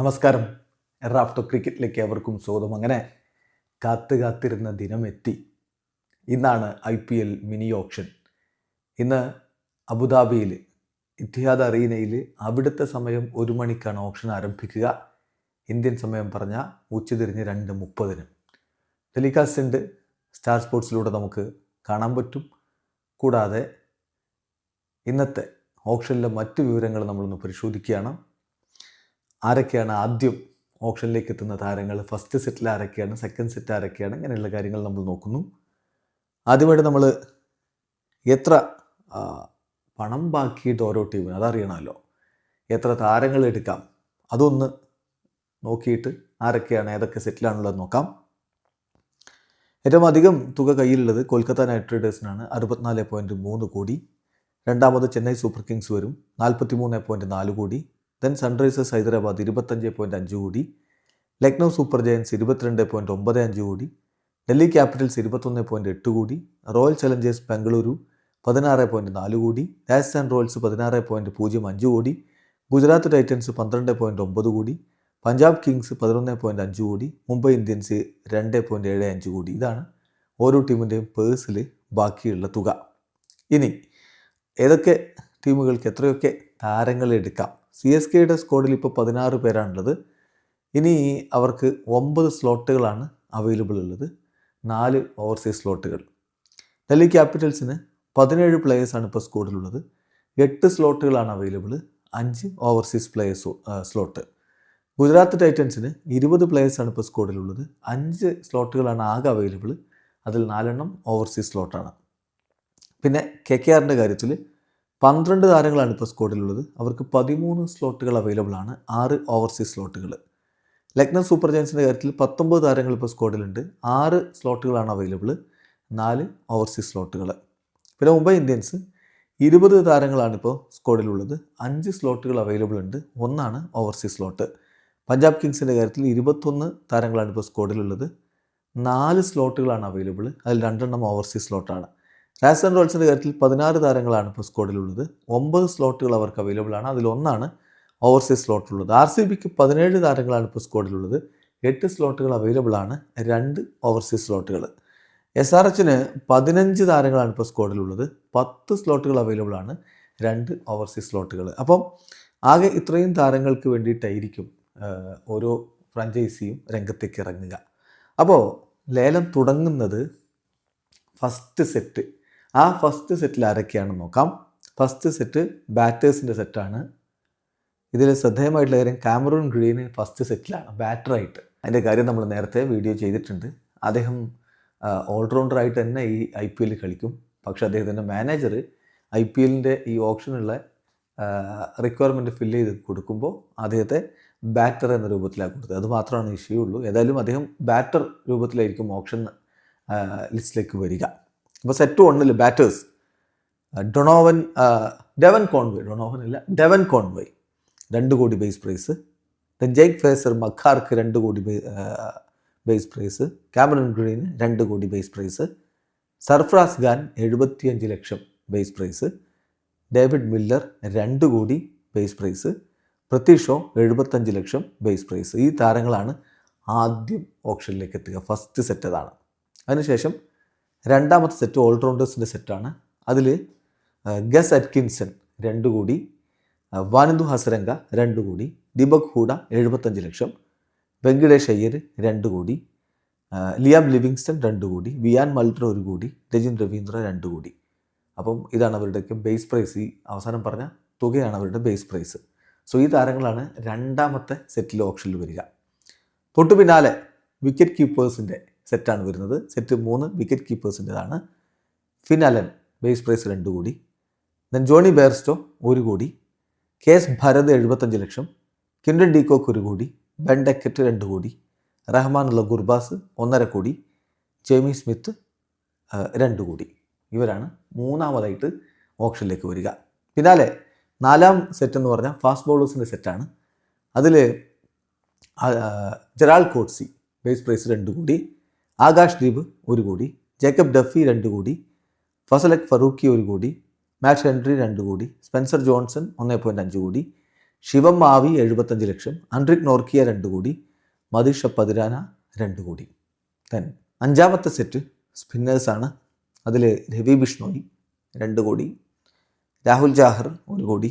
നമസ്കാരം. എറാഫ്റ്റോ ക്രിക്കറ്റിലേക്ക് അവർക്കും സ്വാഗതം. അങ്ങനെ കാത്തു കാത്തിരുന്ന ദിനം എത്തി ഇന്നാണ് I P L mini auction. ഇന്ന് അബുദാബിയിൽ ഇത്തിഹാദ് അറീനയിൽ അവിടുത്തെ സമയം ഒരു മണിക്കാണ് ഓപ്ഷൻ ആരംഭിക്കുക. ഇന്ത്യൻ സമയം പറഞ്ഞ ഉച്ചതിരിഞ്ഞ് രണ്ട് മുപ്പതിന്. ടെലികാസ്റ്റ് ഉണ്ട്. സ്റ്റാർ സ്പോർട്സിലൂടെ നമുക്ക് കാണാൻ പറ്റും. കൂടാതെ ഇന്നത്തെ ഓപ്ഷനിലെ മറ്റ് വിവരങ്ങൾ നമ്മളൊന്ന് പരിശോധിക്കുകയാണ്. ആരൊക്കെയാണ് ആദ്യം ഓപ്ഷനിലേക്ക് എത്തുന്ന താരങ്ങൾ? ഫസ്റ്റ് സെറ്റിൽ ആരൊക്കെയാണ്? സെക്കൻഡ് സെറ്റ് ആരൊക്കെയാണ്? ഇങ്ങനെയുള്ള കാര്യങ്ങൾ നമ്മൾ നോക്കുന്നു. ആദ്യമായിട്ട് നമ്മൾ എത്ര പണം ബാക്കിയിട്ട് ഓരോ ടീമിന് അതറിയണമല്ലോ. എത്ര താരങ്ങൾ എടുക്കാം? അതൊന്ന് നോക്കിയിട്ട് ആരൊക്കെയാണ് ഏതൊക്കെ സെറ്റിലാണുള്ളത് നോക്കാം. ഏറ്റവും അധികം തുക കയ്യിലുള്ളത് കൊൽക്കത്ത നൈറ്റ് റൈഡേഴ്സിനാണ്. അറുപത്തിനാല് പോയിന്റ് മൂന്ന് കോടി. രണ്ടാമത് ചെന്നൈ സൂപ്പർ കിങ്സ് വരും. നാൽപ്പത്തി മൂന്ന് പോയിന്റ് നാല് കോടി. ദെൻ സൺറൈസേഴ്സ് ഹൈദരാബാദ് ഇരുപത്തഞ്ച് പോയിന്റ് അഞ്ച് കോടി ലക്നൗ സൂപ്പർ ജയൻസ് ഇരുപത്തിരണ്ട് പോയിന്റ് ഒമ്പത് അഞ്ച് കോടി ഡൽഹി ക്യാപിറ്റൽസ് ഇരുപത്തൊന്ന് പോയിന്റ് എട്ട് കോടി റോയൽ ചലഞ്ചേഴ്സ് ബംഗളൂരു പതിനാറ് പോയിന്റ് നാല് കോടി രാജസ്ഥാൻ റോയൽസ് പതിനാറ് പോയിന്റ് പൂജ്യം അഞ്ച് കോടി ഗുജറാത്ത് ടൈറ്റൻസ് പന്ത്രണ്ട് പോയിന്റ് ഒമ്പത് കോടി പഞ്ചാബ് കിങ്സ് പതിനൊന്ന് പോയിന്റ് അഞ്ച് കോടി മുംബൈ ഇന്ത്യൻസ് രണ്ട് പോയിന്റ് ഏഴ് അഞ്ച് കോടി. ഇതാണ് ഓരോ ടീമിന്റെയും പേഴ്സിൽ ബാക്കിയുള്ള തുക. ഇനി ഏതൊക്കെ ടീമുകൾക്ക് എത്രയൊക്കെ താരങ്ങൾ എടുക്കാം? സി എസ് കെയുടെ സ്ക്വാഡിൽ ഇപ്പോൾ പതിനാറ് പേരാണുള്ളത്. ഇനി അവർക്ക് ഒമ്പത് സ്ലോട്ടുകളാണ് അവൈലബിൾ ഉള്ളത്. നാല് ഓവർസീസ് സ്ലോട്ടുകൾ. ഡൽഹി ക്യാപിറ്റൽസിന് പതിനേഴ് പ്ലേയേഴ്സാണ് ഇപ്പോൾ സ്ക്വാഡിലുള്ളത്. എട്ട് സ്ലോട്ടുകളാണ് അവൈലബിൾ അഞ്ച് ഓവർസീസ് പ്ലേയേഴ്സ് സ്ലോട്ട്. ഗുജറാത്ത് ടൈറ്റൻസിന് ഇരുപത് പ്ലേയേഴ്സാണ് ഇപ്പോൾ സ്ക്വാഡിലുള്ളത്. അഞ്ച് സ്ലോട്ടുകളാണ് ആകെ അവൈലബിൾ അതിൽ നാലെണ്ണം ഓവർസീസ് സ്ലോട്ടാണ്. പിന്നെ കെ കെ ആറിന്റെ കാര്യത്തിൽ പന്ത്രണ്ട് താരങ്ങളാണ് ഇപ്പോൾ സ്കോഡിലുള്ളത് അവർക്ക് പതിമൂന്ന് സ്ലോട്ടുകൾ അവൈലബിൾ ആണ്. ആറ് ഓവർസീസ് സ്ലോട്ടുകൾ. ലക്നൗ സൂപ്പർ ജയൻസിന്റെ കാര്യത്തിൽ പത്തൊമ്പത് താരങ്ങൾ ഇപ്പോൾ സ്കോഡിലുണ്ട് ആറ് സ്ലോട്ടുകളാണ് അവൈലബിൾ നാല് ഓവർസീസ് സ്ലോട്ടുകൾ. പിന്നെ മുംബൈ ഇന്ത്യൻസ് ഇരുപത് താരങ്ങളാണ് ഇപ്പോൾ സ്കോഡിലുള്ളത് അഞ്ച് സ്ലോട്ടുകൾ അവൈലബിൾ ഉണ്ട്. ഒന്നാണ് ഓവർസീസ് സ്ലോട്ട് പഞ്ചാബ് കിങ്സിന്റെ കാര്യത്തിൽ ഇരുപത്തൊന്ന് താരങ്ങളാണ് ഇപ്പോൾ സ്കോഡിലുള്ളത് നാല് സ്ലോട്ടുകളാണ് അവൈലബിൾ അതിൽ രണ്ടെണ്ണം ഓവർസീസ് സ്ലോട്ടാണ് രാജസ്ഥാൻ റോയൽസിന്റെ കാര്യത്തിൽ പതിനാറ് താരങ്ങളാണ് ഇപ്പോൾ സ്ക്വാഡിലുള്ളത് ഒമ്പത് സ്ലോട്ടുകൾ അവർക്ക് അവൈലബിൾ ആണ്. അതിലൊന്നാണ് ഓവർസീസ് സ്ലോട്ടുള്ളത് ആർ സി ബിക്ക് പതിനേഴ് താരങ്ങളാണ് ഇപ്പോൾ സ്ക്വാഡിലുള്ളത് എട്ട് സ്ലോട്ടുകൾ അവൈലബിൾ ആണ്. രണ്ട് ഓവർസീസ് സ്ലോട്ടുകൾ എസ് ആർ എച്ചിന് പതിനഞ്ച് താരങ്ങളാണ് ഇപ്പോൾ സ്ക്വാഡിലുള്ളത് പത്ത് സ്ലോട്ടുകൾ അവൈലബിൾ ആണ്. രണ്ട് ഓവർസീസ് സ്ലോട്ടുകൾ അപ്പം ആകെ ഇത്രയും താരങ്ങൾക്ക് വേണ്ടിയിട്ടായിരിക്കും ഓരോ ഫ്രാഞ്ചൈസിയും രംഗത്തേക്ക് ഇറങ്ങുക. അപ്പോൾ ലേലം തുടങ്ങുന്നത് ഫസ്റ്റ് സെറ്റ് ആ ഫസ്റ്റ് സെറ്റിൽ ആരൊക്കെയാണെന്ന് നോക്കാം. ഫസ്റ്റ് സെറ്റ് ബാറ്റേഴ്സിന്റെ സെറ്റാണ് ഇതിൽ ശ്രദ്ധേയമായിട്ടുള്ള കാര്യം കാമറൂൺ ഗ്രീന് ഫസ്റ്റ് സെറ്റിലാണ് ബാറ്ററായിട്ട് അതിന്റെ കാര്യം നമ്മൾ നേരത്തെ വീഡിയോ ചെയ്തിട്ടുണ്ട്. അദ്ദേഹം ഓൾറൗണ്ടറായിട്ട് തന്നെ ഈ ഐ പി എല്ലിൽ കളിക്കും. പക്ഷേ അദ്ദേഹത്തിന്റെ മാനേജർ ഐ പി എല്ലിന്റെ ഈ ഓപ്ഷനുള്ള റിക്വയർമെന്റ് ഫില്ല് ചെയ്ത് കൊടുക്കുമ്പോൾ അദ്ദേഹത്തെ ബാറ്റർ എന്ന രൂപത്തിലാണ് കൊടുത്തത്. അത് മാത്രമാണ് ഇഷ്യൂ ഉള്ളൂ. ഏതായാലും അദ്ദേഹം ബാറ്റർ രൂപത്തിലായിരിക്കും ഓപ്ഷൻ ലിസ്റ്റിലേക്ക് വരിക. അപ്പോൾ സെറ്റ് വണ്ണിൽ batters Donovan Devon Conway Donovan അല്ല ഡെവൻ കോൺവേ രണ്ട് കോടി base price then Jake Fraser McGurk രണ്ട് കോടി ബേസ് പ്രൈസ് ക്യാമറൻ ഗ്രീന് രണ്ട് കോടി ബേസ് പ്രൈസ് സർഫ്രാസ് ഖാൻ എഴുപത്തിയഞ്ച് ലക്ഷം ബേസ് പ്രൈസ് ഡേവിഡ് മില്ലർ രണ്ട് കോടി ബേസ് പ്രൈസ് പ്രത്യക്ഷോ എഴുപത്തഞ്ച് ലക്ഷം ബേസ് പ്രൈസ് ഈ താരങ്ങളാണ് ആദ്യം ഓപ്ഷനിലേക്ക് എത്തുക. ഫസ്റ്റ് സെറ്റ് അതാണ്. അതിനുശേഷം രണ്ടാമത്തെ സെറ്റ് ഓൾറൗണ്ടേഴ്സിന്റെ സെറ്റാണ് അതിൽ ഗസ് അറ്റ്കിൻസൺ രണ്ട് കോടി വാനന്ദു ഹസരംഗ രണ്ട് കോടി ദീപക് ഹൂഡ എഴുപത്തഞ്ച് ലക്ഷം വെങ്കടേഷ് അയ്യർ രണ്ട് കോടി ലിയാം ലിവിങ്സ്റ്റൺ രണ്ട് കോടി വിയാൻ മൽട്ര ഒരു കോടി രജിൻ രവീന്ദ്ര രണ്ട് കോടി. അപ്പം ഇതാണ് അവരുടെയൊക്കെ ബേസ് പ്രൈസ് ഈ അവസാനം പറഞ്ഞ തുകയാണ് അവരുടെ ബേസ് പ്രൈസ് സോ ഈ താരങ്ങളാണ് രണ്ടാമത്തെ സെറ്റിൽ ഓപ്ഷനിൽ വരിക. തൊട്ടു പിന്നാലെ വിക്കറ്റ് കീപ്പേഴ്സിന്റെ സെറ്റാണ് വരുന്നത്. സെറ്റ് മൂന്ന് വിക്കറ്റ് കീപ്പേഴ്സിന്റെതാണ് ഫിനലൻ ബേസ് പ്രൈസ് രണ്ട് കോടി. ദെൻ ജോണി ബെയർസ്റ്റോ ഒരു കോടി. കെ എസ് ഭരത് എഴുപത്തഞ്ച് ലക്ഷം. കിൻഡൻ ഡീകോക്ക് ഒരു കോടി. ബെൻ ഡെക്കറ്റ് രണ്ട് കോടി. റഹ്മാനുള്ള ഗുർബാസ് ഒന്നര കോടി. ജെയ്മി സ്മിത്ത് രണ്ട് കോടി. ഇവരാണ് മൂന്നാമതായിട്ട് ഓപ്ഷനിലേക്ക് വരിക. പിന്നാലെ നാലാം സെറ്റ് എന്ന് പറഞ്ഞാൽ ഫാസ്റ്റ് ബൗളേഴ്സിന്റെ സെറ്റാണ് അതിൽ ജെറാൾ കോട്സി ബേസ് പ്രൈസ് രണ്ട് കോടി. ആകാശ് ദീപ് ഒരു കോടി ജേക്കബ് ഡഫി രണ്ട് കോടി ഫസലക് ഫറൂഖി ഒരു കോടി മാക്സ് ഹെൻറി രണ്ട് കോടി സ്പെൻസർ ജോൺസൺ ഒന്നേ പോയിന്റ് അഞ്ച് കോടി ശിവം മാവി എഴുപത്തഞ്ച് ലക്ഷം അൻട്രിക് നോർക്കിയ രണ്ട് കോടി മതിഷ പതിരാന രണ്ട് കോടി. ദെൻ അഞ്ചാമത്തെ സെറ്റ് സ്പിന്നേഴ്സാണ് അതിൽ രവി ബിഷ്ണോയി രണ്ട് കോടി രാഹുൽ ജാഹർ ഒരു കോടി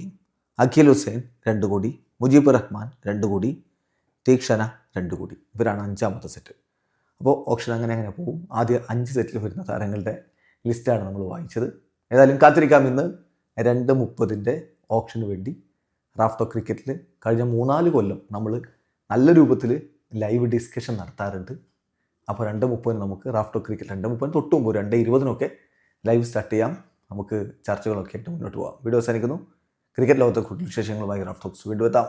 അഖിൽ ഹുസൈൻ രണ്ട് കോടി മുജീബ് റഹ്മാൻ രണ്ട് കോടി തീക്ഷണ രണ്ട് കോടി. ഇവരാണ് അഞ്ചാമത്തെ സെറ്റ് അപ്പോൾ ഓപ്ഷൻ അങ്ങനെ അങ്ങനെ പോകും. ആദ്യ അഞ്ച് സെറ്റിൽ വരുന്ന താരങ്ങളുടെ ലിസ്റ്റാണ് നമ്മൾ വായിച്ചത്. ഏതായാലും കാത്തിരിക്കാം ഇന്ന് രണ്ട് മുപ്പതിന്റെ ഓപ്ഷന് വേണ്ടി റാഫ്റ്റോ ക്രിക്കറ്റിൽ കഴിഞ്ഞ മൂന്നാൽ കൊല്ലം നമ്മൾ നല്ല രൂപത്തിൽ ലൈവ് ഡിസ്കഷൻ നടത്താറുണ്ട്. അപ്പോൾ രണ്ട് മുപ്പതിന് നമുക്ക് റാഫ്റ്റോ ക്രിക്കറ്റ് രണ്ട് മുപ്പതിന് തൊട്ട് മുമ്പ് രണ്ട് ഇരുപതിനൊക്കെ ലൈവ് സ്റ്റാർട്ട് ചെയ്യാം. നമുക്ക് ചർച്ചകളൊക്കെ ആയിട്ട് മുന്നോട്ട് പോകാം വീഡിയോ അവസാനിക്കുന്നു. ക്രിക്കറ്റ് ലോകത്തെ കൂടുതൽ വിശേഷങ്ങളുമായി റാഫ്റ്റോക്സ് വീണ്ടും എത്താം.